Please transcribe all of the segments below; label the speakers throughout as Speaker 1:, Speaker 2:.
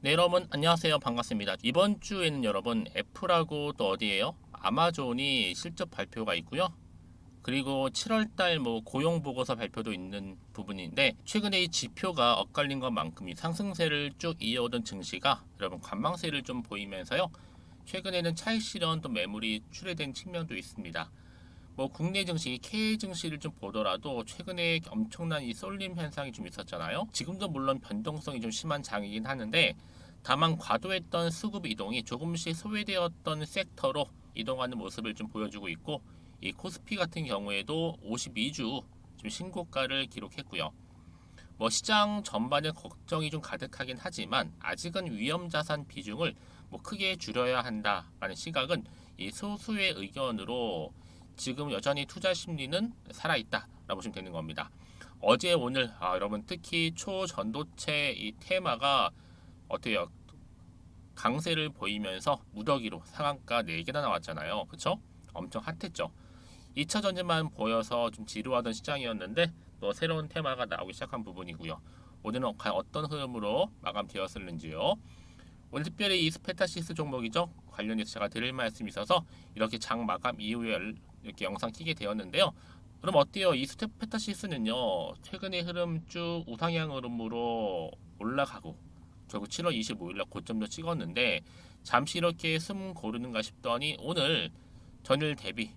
Speaker 1: 네 여러분 안녕하세요. 반갑습니다. 이번 주에는 여러분 애플하고 또 어디에요? 아마존이 실적 발표가 있고요. 그리고 7월달 뭐 고용 보고서 발표도 있는 부분인데 최근에 이 지표가 엇갈린 것만큼 이 상승세를 쭉 이어오던 증시가 여러분 관망세를 좀 보이면서요. 최근에는 차익 실현 또 매물이 출회된 측면도 있습니다 뭐 국내 증시, K 증시를 좀 보더라도 최근에 엄청난 이 쏠림 현상이 좀 있었잖아요. 지금도 물론 변동성이 좀 심한 장이긴 하는데 다만 과도했던 수급 이동이 조금씩 소외되었던 섹터로 이동하는 모습을 좀 보여주고 있고 이 코스피 같은 경우에도 52주 좀 신고가를 기록했고요. 뭐 시장 전반에 걱정이 좀 가득하긴 하지만 아직은 위험 자산 비중을 뭐 크게 줄여야 한다라는 시각은 이 소수의 의견으로 지금 여전히 투자 심리는 살아있다라고 보시면 되는 겁니다. 어제 오늘 아, 여러분 특히 초전도체 이 테마가 어때요? 강세를 보이면서 무더기로 상한가 4개나 나왔잖아요. 그쵸? 엄청 핫했죠. 2차 전지만 보여서 좀 지루하던 시장이었는데 또 새로운 테마가 나오기 시작한 부분이고요. 오늘은 과연 어떤 흐름으로 마감되었을는지요. 오늘 특별히 이 스페타시스 종목이죠. 관련해서 제가 드릴 말씀이 있어서 이렇게 장 마감 이후에 이렇게 영상 키게 되었는데요. 그럼 어때요? 이 스페타시스는요. 최근의 흐름 쭉 우상향 흐름으로 올라가고 결국 7월 25일날 고점도 찍었는데 잠시 이렇게 숨 고르는가 싶더니 오늘 전일 대비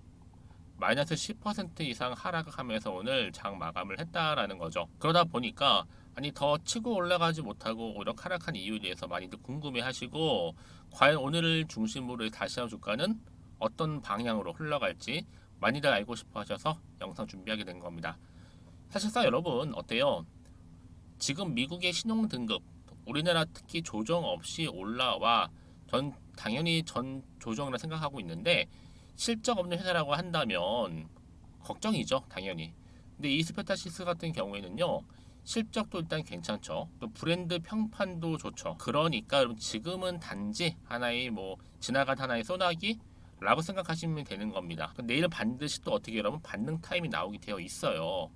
Speaker 1: 마이너스 10% 이상 하락하면서 오늘 장 마감을 했다라는 거죠. 그러다 보니까 아니 더 치고 올라가지 못하고 오히려 하락한 이유에 대해서 많이들 궁금해하시고 과연 오늘을 중심으로 다시 한번 주가는 어떤 방향으로 흘러갈지 많이들 알고 싶어 하셔서 영상 준비하게 된 겁니다. 사실상 여러분 어때요? 지금 미국의 신용 등급 우리나라 특히 조정 없이 올라와 전 당연히 전 조정이라 생각하고 있는데 실적 없는 회사라고 한다면 걱정이죠 당연히 근데 이 스페타시스 같은 경우에는요 실적도 일단 괜찮죠 또 브랜드 평판도 좋죠 그러니까 지금은 단지 하나의 뭐 지나간 하나의 소나기 라고 생각하시면 되는 겁니다 내일은 반드시 또 어떻게 여러분 반등 타임이 나오게 되어 있어요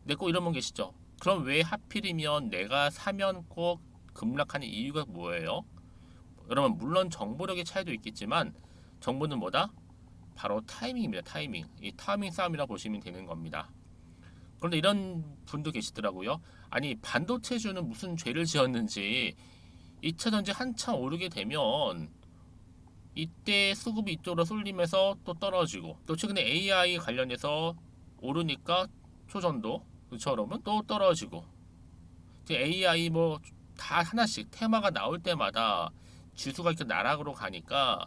Speaker 1: 근데 꼭 이런 분 계시죠 그럼 왜 하필이면 내가 사면 꼭 급락하는 이유가 뭐예요? 여러분 물론 정보력의 차이도 있겠지만 정보는 뭐다? 바로 타이밍입니다. 타이밍. 이 타이밍 싸움이라 보시면 되는 겁니다. 그런데 이런 분도 계시더라고요. 아니 반도체주는 무슨 죄를 지었는지 2차 전지 한참 오르게 되면 이때 수급이 이쪽으로 쏠리면서 또 떨어지고 또 최근에 AI 관련해서 오르니까 초전도 여러분 또 떨어지고 AI 뭐 다 하나씩 테마가 나올 때마다 지수가 이렇게 나락으로 가니까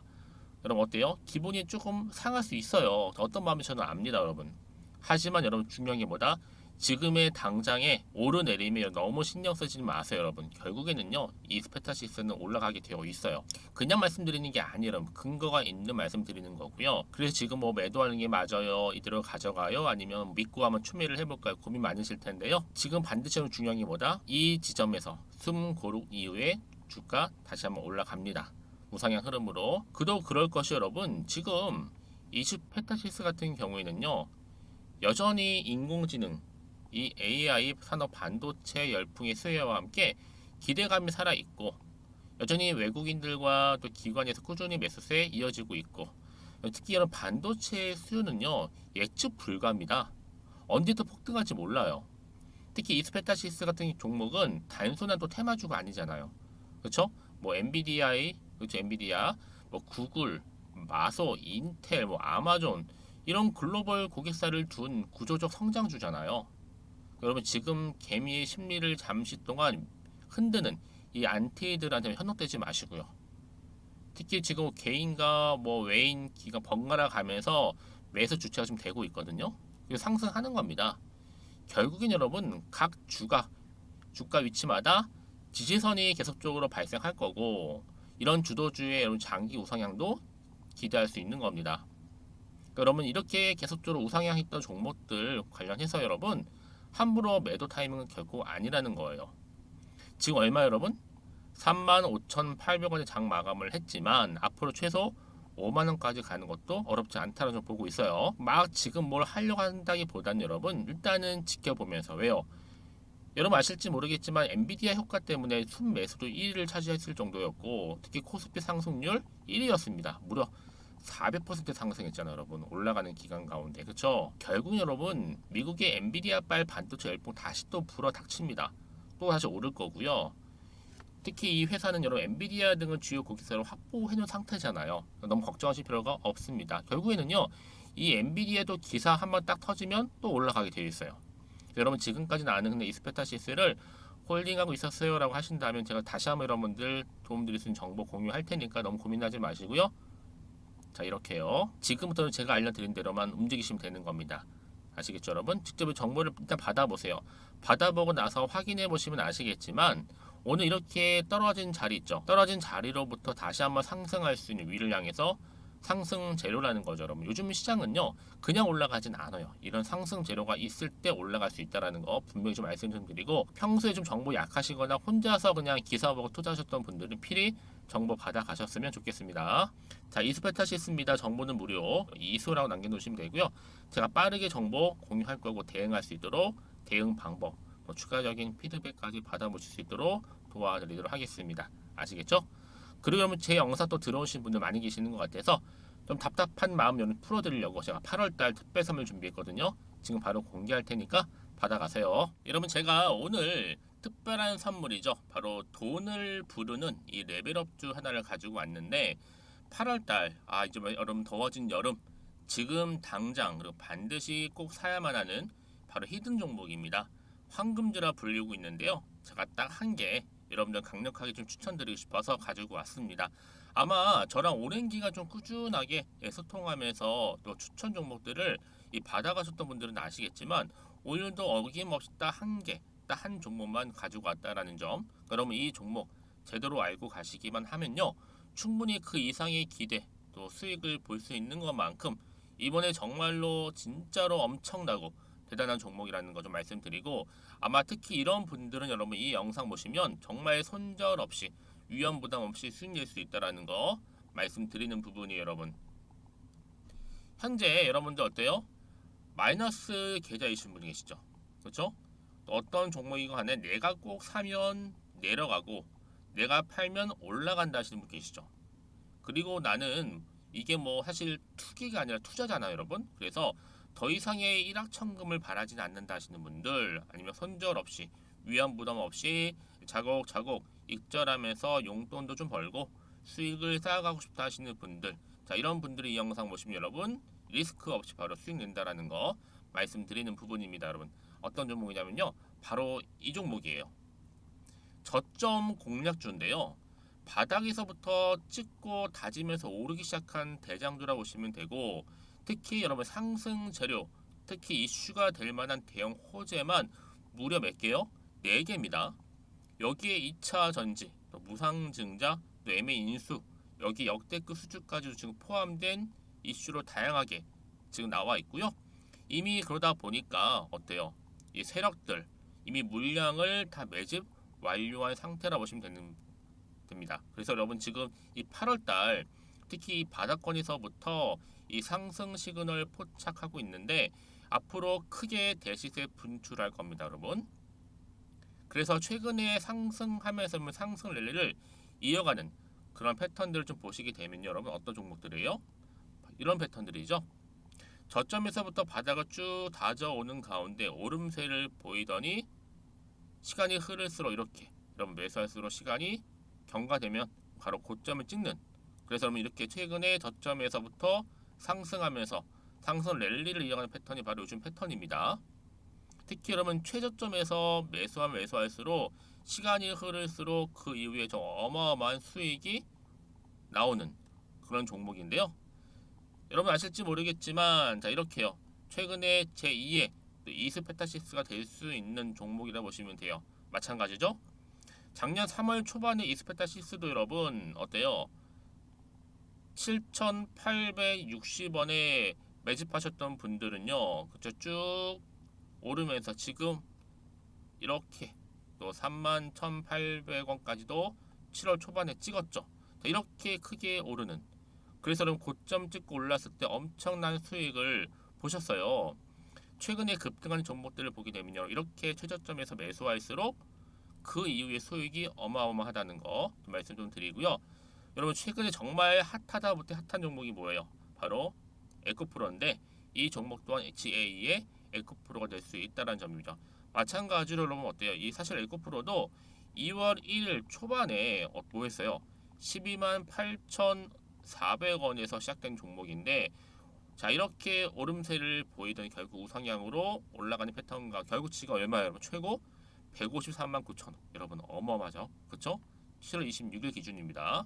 Speaker 1: 여러분 어때요? 기분이 조금 상할 수 있어요. 어떤 마음이 저는 압니다, 여러분. 하지만 여러분 중요한 게 뭐다? 지금의 당장에 오르내림에 너무 신경 쓰지 마세요, 여러분. 결국에는요, 이 스페타시스는 올라가게 되어 있어요. 그냥 말씀드리는 게 아니라 근거가 있는 말씀드리는 거고요. 그래서 지금 뭐 매도하는 게 맞아요, 이대로 가져가요, 아니면 믿고 한번 추미를 해볼까요? 고민 많으실 텐데요. 지금 반드시 중요한 게 뭐다? 이 지점에서 숨 고르 이후에 주가 다시 한번 올라갑니다. 우상향 흐름으로 그도 그럴 것이 여러분 지금 이슈페타시스 같은 경우에는요 여전히 인공지능 이 AI 산업 반도체 열풍의 수혜와 함께 기대감이 살아 있고 여전히 외국인들과 또 기관에서 꾸준히 매수세 이어지고 있고 특히 이런 반도체 수요는요 예측 불가입니다. 언제도 폭등할지 몰라요. 특히 이스페타시스 같은 종목은 단순한 또 테마주가 아니잖아요. 그렇죠 뭐 엔비디아의 그렇죠 엔비디아 뭐 구글 마소 인텔 뭐 아마존 이런 글로벌 고객사를 둔 구조적 성장주잖아요 여러분 지금 개미의 심리를 잠시 동안 흔드는 이 안티들한테 현혹되지 마시고요. 특히 지금 개인과 뭐 외인 기가 번갈아 가면서 매수 주체가 지금 되고 있거든요. 상승하는 겁니다. 결국엔 여러분 각 주가 주가 위치마다 지지선이 계속적으로 발생할 거고 이런 주도주의 여러분 장기 우상향도 기대할 수 있는 겁니다. 그러니까 여러분 이렇게 계속적으로 우상향했던 종목들 관련해서 여러분 함부로 매도 타이밍은 결코 아니라는 거예요. 지금 얼마 여러분? 35,800원의 장 마감을 했지만 앞으로 최소 5만 원까지 가는 것도 어렵지 않다는 좀 보고 있어요. 막 지금 뭘 하려고 한다기보다는 여러분 일단은 지켜보면서 왜요? 여러분 아실지 모르겠지만 엔비디아 효과 때문에 순매수도 1위를 차지했을 정도였고 특히 코스피 상승률 1위였습니다. 무려 400% 상승했잖아요, 여러분. 올라가는 기간 가운데. 그렇죠? 결국 여러분 미국의 엔비디아발 반도체 열풍 다시 또 불어 닥칩니다. 또 다시 오를 거고요. 특히 이 회사는 여러분 엔비디아 등을 주요 고객사로 확보해 놓은 상태잖아요. 너무 걱정하실 필요가 없습니다. 결국에는요. 이 엔비디아도 기사 한 번 딱 터지면 또 올라가게 되어 있어요. 여러분 지금까지는 아는 근데 이스페타시스를 홀딩하고 있었어요라고 하신다면 제가 다시 한번 여러분들 도움드릴 수 있는 정보 공유할 테니까 너무 고민하지 마시고요. 자 이렇게요. 지금부터는 제가 알려드린 대로만 움직이시면 되는 겁니다. 아시겠죠 여러분? 직접 정보를 일단 받아보세요. 받아보고 나서 확인해 보시면 아시겠지만 오늘 이렇게 떨어진 자리 있죠. 떨어진 자리로부터 다시 한번 상승할 수 있는 위를 향해서 상승 재료라는 거죠, 여러분. 요즘 시장은요, 그냥 올라가진 않아요. 이런 상승 재료가 있을 때 올라갈 수 있다라는 거 분명히 좀 말씀 좀 드리고 평소에 좀 정보 약하시거나 혼자서 그냥 기사 보고 투자하셨던 분들은 필히 정보 받아 가셨으면 좋겠습니다. 자, 이스페타시스입니다. 정보는 무료. 이수라고 남겨놓으시면 되고요. 제가 빠르게 정보 공유할 거고 대응할 수 있도록 대응 방법, 또 추가적인 피드백까지 받아보실 수 있도록 도와드리도록 하겠습니다. 아시겠죠? 그리고 여러분 제 영상 또 들어오신 분들 많이 계시는 것 같아서 좀 답답한 마음 여러분 풀어드리려고 제가 8월달 특별 선물 준비했거든요. 지금 바로 공개할 테니까 받아가세요. 여러분 제가 오늘 특별한 선물이죠. 바로 돈을 부르는 이 레벨업주 하나를 가지고 왔는데 8월달 아 이제 뭐 여러분 더워진 여름 지금 당장 그리고 반드시 꼭 사야만 하는 바로 히든 종목입니다. 황금주라 불리고 있는데요. 제가 딱 한 개 여러분들 강력하게 좀 추천드리고 싶어서 가지고 왔습니다. 아마 저랑 오랜 기간 좀 꾸준하게 예, 소통하면서 또 추천 종목들을 이 받아가셨던 분들은 아시겠지만 오늘도 어김없이 딱 한 개, 딱 한 종목만 가지고 왔다라는 점. 그러면 이 종목 제대로 알고 가시기만 하면요. 충분히 그 이상의 기대 또 수익을 볼 수 있는 것만큼 이번에 정말로 진짜로 엄청나고 대단한 종목이라는 거 좀 말씀드리고 아마 특히 이런 분들은 여러분 이 영상 보시면 정말 손절 없이 위험 부담 없이 수익 낼 수 있다라는 거 말씀드리는 부분이 여러분 현재 여러분들 어때요? 마이너스 계좌이신 분이 계시죠 그렇죠? 또 어떤 종목이건 간에 내가 꼭 사면 내려가고 내가 팔면 올라간다 하시는 분 계시죠? 그리고 나는 이게 뭐 사실 투기가 아니라 투자잖아요 여러분. 그래서 더 이상의 일확천금을 바라지는 않는다 하시는 분들 아니면 손절 없이 위험 부담 없이 자곡자곡 익절하면서 용돈도 좀 벌고 수익을 쌓아가고 싶다 하시는 분들. 자 이런 분들이 이 영상 보시면 여러분 리스크 없이 바로 수익 낸다라는 거 말씀드리는 부분입니다 여러분 어떤 종목이냐면요 바로 이 종목이에요 저점 공략주인데요 바닥에서부터 찍고 다지면서 오르기 시작한 대장주라고 보시면 되고 특히 여러분 상승 재료, 특히 이슈가 될 만한 대형 호재만 무려 몇 개요? 4개입니다. 여기에 2차 전지, 또 무상증자, 또 MA 인수, 여기 역대급 수주까지 지금 포함된 이슈로 다양하게 지금 나와 있고요. 이미 그러다 보니까 어때요? 이 세력들 이미 물량을 다 매집 완료한 상태라 보시면 되는 됩니다. 그래서 여러분 지금 이 8월 달 특히 이 바닥권에서부터 이 상승 시그널 포착하고 있는데 앞으로 크게 대시세 분출할 겁니다, 여러분. 그래서 최근에 상승하면서 상승 랠리를 이어가는 그런 패턴들을 좀 보시게 되면 여러분 어떤 종목들이에요? 이런 패턴들이죠. 저점에서부터 바닥을 쭉 다져오는 가운데 오름세를 보이더니 시간이 흐를수록 이렇게 여러분 매수할수록 시간이 경과되면 바로 고점을 찍는 그래서 여러분 이렇게 최근에 저점에서부터 상승하면서 상승 랠리를 이어가는 패턴이 바로 요즘 패턴입니다. 특히 여러분 최저점에서 매수하면 매수할수록 시간이 흐를수록 그 이후에 좀 어마어마한 수익이 나오는 그런 종목인데요. 여러분 아실지 모르겠지만 자 이렇게요. 최근에 제2의 이스페타시스가 될 수 있는 종목이라 보시면 돼요. 마찬가지죠. 작년 3월 초반에 이스페타시스도 여러분 어때요? 7,860원에 매집하셨던 분들은요, 그쵸 쭉 오르면서 지금 이렇게 또 31,800원까지도 7월 초반에 찍었죠. 이렇게 크게 오르는. 그래서 그럼 고점 찍고 올랐을 때 엄청난 수익을 보셨어요. 최근에 급등한 종목들을 보게 되면요. 이렇게 최저점에서 매수할수록 그 이후에 수익이 어마어마하다는 거 말씀 좀 드리고요. 여러분 최근에 정말 핫하다 못해 핫한 종목이 뭐예요? 바로 에코프로인데 이 종목 또한 HA의 에코프로가 될 수 있다는 점이죠. 마찬가지로 여러분 어때요? 이 사실 에코프로도 2월 1일 초반에 어, 뭐 했어요? 12만 8,400원에서 시작된 종목인데 자 이렇게 오름세를 보이던 결국 우상향으로 올라가는 패턴과 결국치가 얼마예요? 여러분? 최고 153만 9천 원. 여러분 어마어마하죠? 그렇죠? 7월 26일 기준입니다.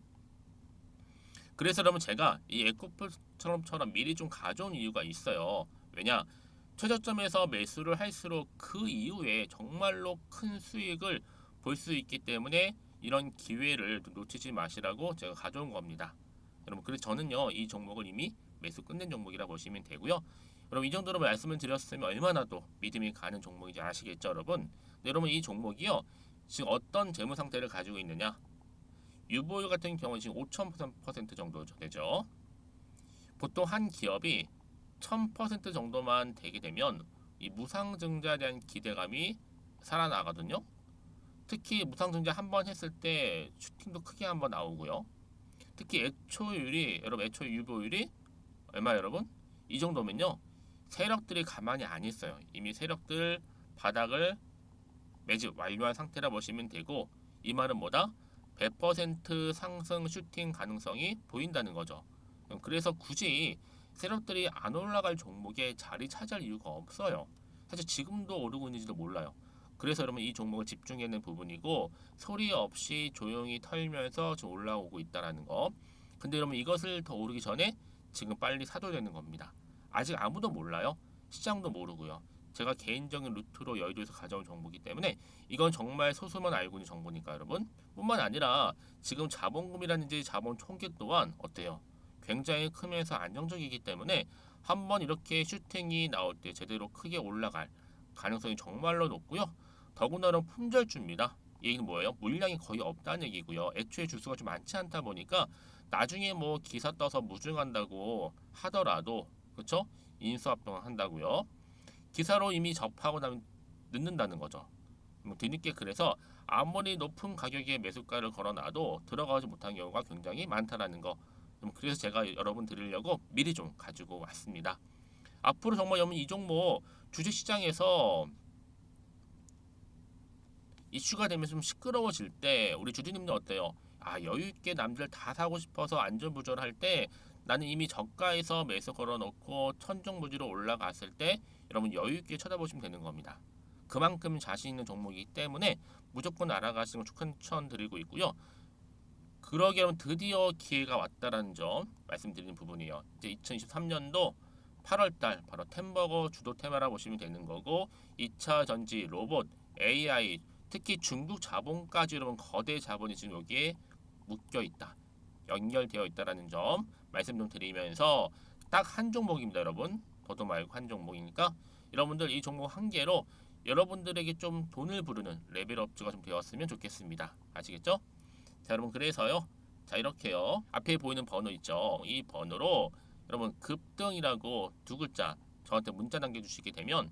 Speaker 1: 그래서 여러분 제가 이 에코프처럼처럼 미리 좀 가져온 이유가 있어요. 왜냐? 최저점에서 매수를 할수록 그 이후에 정말로 큰 수익을 볼 수 있기 때문에 이런 기회를 놓치지 마시라고 제가 가져온 겁니다. 여러분 그래서 저는요 이 종목을 이미 매수 끝낸 종목이라 보시면 되고요. 여러분 이 정도로 말씀을 드렸으면 얼마나 또 믿음이 가는 종목인지 아시겠죠, 여러분? 네, 여러분 이 종목이요 지금 어떤 재무 상태를 가지고 있느냐? 유보율 같은 경우는 지금 5,000% 정도 되죠. 보통 한 기업이 1000% 정도만 되게 되면 이 무상증자에 대한 기대감이 살아나거든요. 특히 무상증자 한 번 했을 때 슈팅도 크게 한 번 나오고요. 특히 애초율이 여러분 애초 유보율이 얼마 여러분? 이 정도면요. 세력들이 가만히 안 있어요. 이미 세력들 바닥을 매집 완료한 상태라 보시면 되고 이 말은 뭐다? 100% 상승 슈팅 가능성이 보인다는 거죠. 그래서 굳이 세력들이 안 올라갈 종목에 자리 차지할 이유가 없어요. 사실 지금도 오르고 있는지도 몰라요. 그래서 여러분 이 종목을 집중해야 하는 부분이고 소리 없이 조용히 털면서 지금 올라오고 있다라는 거. 근데 여러분 이것을 더 오르기 전에 지금 빨리 사둬야 되는 겁니다. 아직 아무도 몰라요. 시장도 모르고요. 제가 개인적인 루트로 여의도에서 가져온 정보이기 때문에 이건 정말 소수만 알고 있는 정보니까 여러분 뿐만 아니라 지금 자본금이라든지 자본 총계 또한 어때요? 굉장히 크면서 안정적이기 때문에 한번 이렇게 슈팅이 나올 때 제대로 크게 올라갈 가능성이 정말로 높고요. 더군다나 품절주입니다. 이 얘기는 뭐예요? 물량이 거의 없다는 얘기고요. 애초에 주수가 좀 많지 않다 보니까 나중에 뭐 기사 떠서 무증한다고 하더라도 그렇죠? 인수합병을 한다고요. 기사로 이미 접하고 나면 늦는다는 거죠. 뭐 뒤늦게 그래서 아무리 높은 가격에 매수가를 걸어놔도 들어가지 못한 경우가 굉장히 많다라는 거. 그래서 제가 여러분 드리려고 미리 좀 가지고 왔습니다. 앞으로 정말 여러분 이 종목 주식시장에서 이슈가 되면 좀 시끄러워질 때 우리 주주님들 어때요? 아 여유 있게 남들 다 사고 싶어서 안전부절할 때 나는 이미 저가에서 매수 걸어놓고 천정부지로 올라갔을 때 여러분 여유 있게 쳐다보시면 되는 겁니다. 그만큼 자신 있는 종목이기 때문에 무조건 알아가시는 걸 추천드리고 있고요. 그러기 여러분 드디어 기회가 왔다라는 점 말씀드리는 부분이에요. 이제 2023년도 8월달 바로 템버거 주도 테마라 보시면 되는 거고 2차 전지 로봇 AI 특히 중국 자본까지 여러분 거대 자본이 지금 여기에 묶여 있다. 연결되어 있다라는 점 말씀 좀 드리면서 딱 한 종목입니다, 여러분. 더도 말고 한 종목이니까 여러분들 이 종목 한 개로 여러분들에게 좀 돈을 부르는 레벨업주가 좀 되었으면 좋겠습니다. 아시겠죠? 자, 여러분 그래서요. 자, 이렇게요. 앞에 보이는 번호 있죠. 이 번호로 여러분 급등이라고 두 글자 저한테 문자 남겨 주시게 되면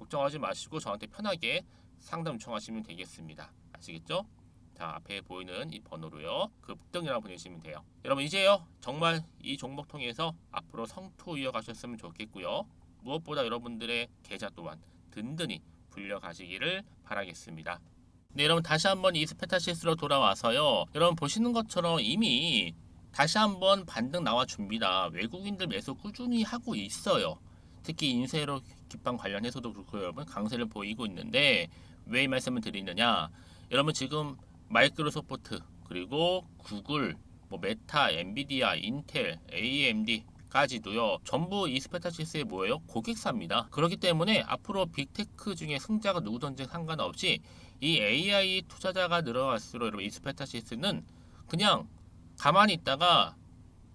Speaker 1: 걱정하지 마시고 저한테 편하게 상담 요청하시면 되겠습니다. 아시겠죠? 자 앞에 보이는 이 번호로요. 급등이라고 보내시면 돼요. 여러분 이제요. 정말 이 종목 통해서 앞으로 성투 이어가셨으면 좋겠고요. 무엇보다 여러분들의 계좌 또한 든든히 불려가시기를 바라겠습니다. 네 여러분 다시 한번 이 스페타시스로 돌아와서요. 여러분 보시는 것처럼 이미 다시 한번 반등 나와 줍니다. 외국인들 매수 꾸준히 하고 있어요 특히 인쇄로 기판 관련해서도 그렇고 여러분 강세를 보이고 있는데 왜 이 말씀을 드리느냐? 여러분 지금 마이크로소프트 그리고 구글 뭐 메타 엔비디아 인텔 AMD 까지도요 전부 이 스페타시스의 뭐예요 고객사입니다. 그렇기 때문에 앞으로 빅테크 중에 승자가 누구든지 상관없이 이 AI 투자자가 늘어갈수록 여러분 이 스페타시스는 그냥 가만히 있다가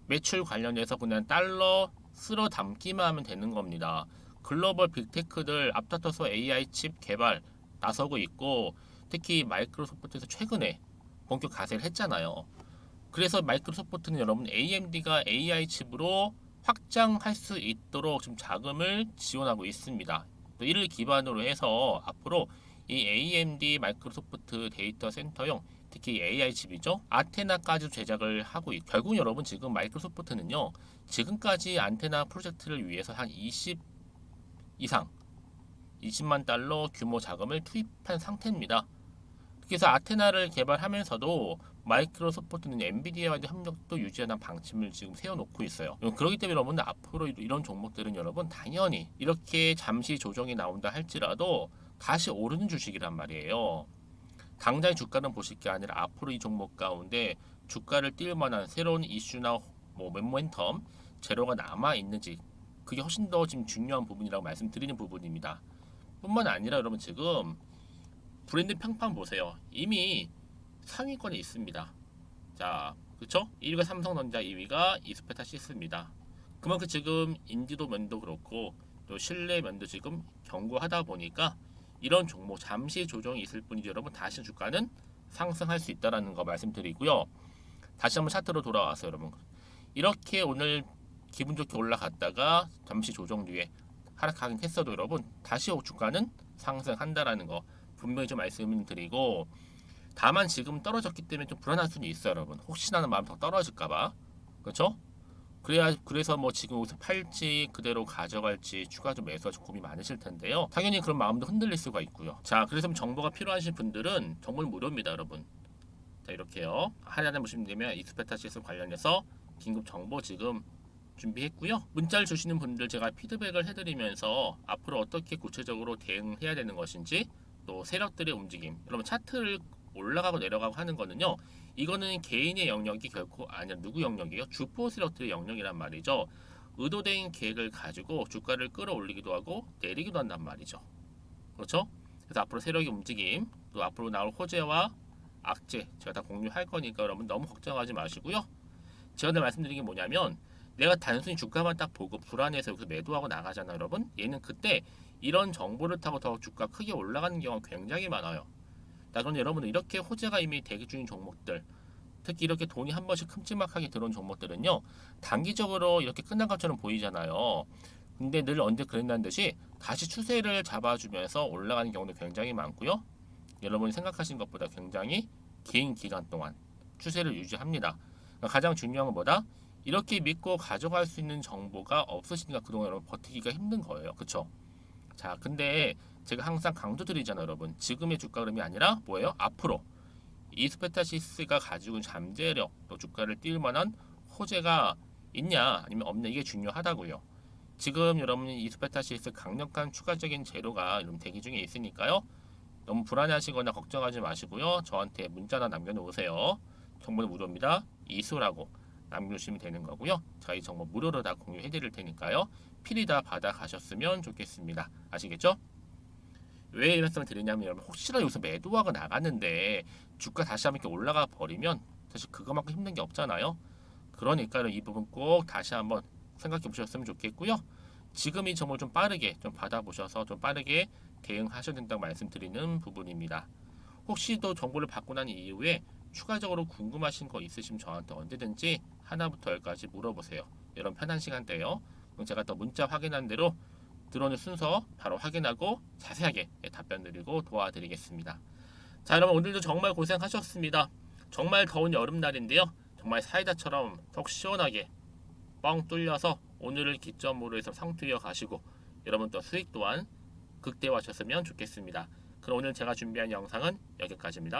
Speaker 1: 매출 관련해서 그냥 달러 쓸어 담기만 하면 되는 겁니다 글로벌 빅테크들 앞다퉈서 AI 칩 개발 나서고 있고 특히 마이크로소프트에서 최근에 본격 가세를 했잖아요 그래서 마이크로소프트는 여러분 AMD가 AI 칩으로 확장할 수 있도록 지금 자금을 지원하고 있습니다. 또 이를 기반으로 해서 앞으로 이 AMD 마이크로소프트 데이터 센터용 특히 AI 칩이죠. 아테나까지 제작을 하고 있고 결국 여러분 지금 마이크로소프트는요. 지금까지 안테나 프로젝트를 위해서 한 20 이상 20만 달러 규모 자금을 투입한 상태입니다. 그래서 아테나를 개발하면서도 마이크로소프트는 엔비디아와의 협력도 유지하는 방침을 지금 세워놓고 있어요. 그렇기 때문에 여러분 앞으로 이런 종목들은 여러분 당연히 이렇게 잠시 조정이 나온다 할지라도 다시 오르는 주식이란 말이에요. 당장의 주가는 보실 게 아니라 앞으로 이 종목 가운데 주가를 띄울 만한 새로운 이슈나 뭐 모멘텀 재료가 남아 있는지 그게 훨씬 더 지금 중요한 부분이라고 말씀드리는 부분입니다. 뿐만 아니라 여러분 지금 브랜드 평판 보세요. 이미 상위권에 있습니다. 자, 그렇죠? 1위가 삼성전자, 2위가 이스페타 시스입니다. 그만큼 지금 인지도 면도 그렇고 또 신뢰 면도 지금 견고하다 보니까 이런 종목 잠시 조정이 있을 뿐이지 여러분 다시 주가는 상승할 수 있다라는 거 말씀드리고요. 다시 한번 차트로 돌아와서 여러분 이렇게 오늘 기분 좋게 올라갔다가 잠시 조정 뒤에 하락하긴 했어도 여러분 다시 주가는 상승한다라는 거 분명히 좀 말씀을 드리고 다만 지금 떨어졌기 때문에 좀 불안할 수는 있어요, 여러분. 혹시나는 마음 더 떨어질까봐. 그렇죠? 그래야 그래서 뭐 지금 여기서 팔지 그대로 가져갈지 추가 좀 매수가 좀 고민 많으실 텐데요. 당연히 그런 마음도 흔들릴 수가 있고요. 자, 그래서 정보가 필요하신 분들은 정보는 무료입니다, 여러분. 자, 이렇게요. 하단에 보시면 되면 이스페타 시스 관련해서 긴급 정보 지금 준비했고요. 문자를 주시는 분들 제가 피드백을 해드리면서 앞으로 어떻게 구체적으로 대응해야 되는 것인지 또 세력들의 움직임, 여러분 차트를 올라가고 내려가고 하는 거는요. 이거는 개인의 영역이 결코 아니라 누구 영역이에요? 주포 세력들의 영역이란 말이죠. 의도된 계획을 가지고 주가를 끌어올리기도 하고 내리기도 한단 말이죠. 그렇죠? 그래서 앞으로 세력의 움직임, 또 앞으로 나올 호재와 악재 제가 다 공유할 거니까 여러분 너무 걱정하지 마시고요. 제가 오늘 말씀드린 게 뭐냐면 내가 단순히 주가만 딱 보고 불안해서 여기서 매도하고 나가잖아 여러분. 얘는 그때 이런 정보를 타고 더 주가 크게 올라가는 경우가 굉장히 많아요. 자, 그런데 여러분은 이렇게 호재가 이미 대기 중인 종목들, 특히 이렇게 돈이 한 번씩 큼지막하게 들어온 종목들은요, 단기적으로 이렇게 끝난 것처럼 보이잖아요. 근데 늘 언제 그랬다는 듯이 다시 추세를 잡아주면서 올라가는 경우도 굉장히 많고요. 여러분이 생각하신 것보다 굉장히 긴 기간 동안 추세를 유지합니다. 그러니까 가장 중요한 건 뭐다? 이렇게 믿고 가져갈 수 있는 정보가 없으시니까 그동안 여러분 버티기가 힘든 거예요. 그쵸? 자, 근데 제가 항상 강조드리잖아요, 여러분. 지금의 주가 흐름이 아니라 뭐예요? 앞으로 이스페타시스가 가지고 있는 잠재력 또 주가를 띄울 만한 호재가 있냐 아니면 없냐 이게 중요하다고요. 지금 여러분이 이스페타시스 강력한 추가적인 재료가 여러분 대기 중에 있으니까요. 너무 불안해하시거나 걱정하지 마시고요. 저한테 문자나 남겨놓으세요. 정보는 무료입니다. 이수라고 남겨주시면 되는 거고요. 저희 정보 무료로 다 공유해드릴 테니까요. 필히 다 받아 가셨으면 좋겠습니다. 아시겠죠? 왜 이런 말씀을 드리냐면 여러분 혹시나 여기서 매도하고 나갔는데 주가 다시 한번 이렇게 올라가 버리면 사실 그거만큼 힘든 게 없잖아요. 그러니까 이 부분 꼭 다시 한번 생각해 보셨으면 좋겠고요. 지금 이 정보를 좀 빠르게 좀 받아보셔서 좀 빠르게 대응하셔야 된다고 말씀드리는 부분입니다. 혹시 또 정보를 받고 난 이후에 추가적으로 궁금하신 거 있으시면 저한테 언제든지 하나부터 열까지 물어보세요. 이런 편한 시간대요. 제가 또 문자 확인한 대로 들어오는 순서 바로 확인하고 자세하게 답변 드리고 도와드리겠습니다. 자 여러분 오늘도 정말 고생하셨습니다. 정말 더운 여름날인데요. 정말 사이다처럼 속 시원하게 뻥 뚫려서 오늘을 기점으로 해서 상투이어 가시고 여러분 또 수익 또한 극대화하셨으면 좋겠습니다. 그럼 오늘 제가 준비한 영상은 여기까지입니다.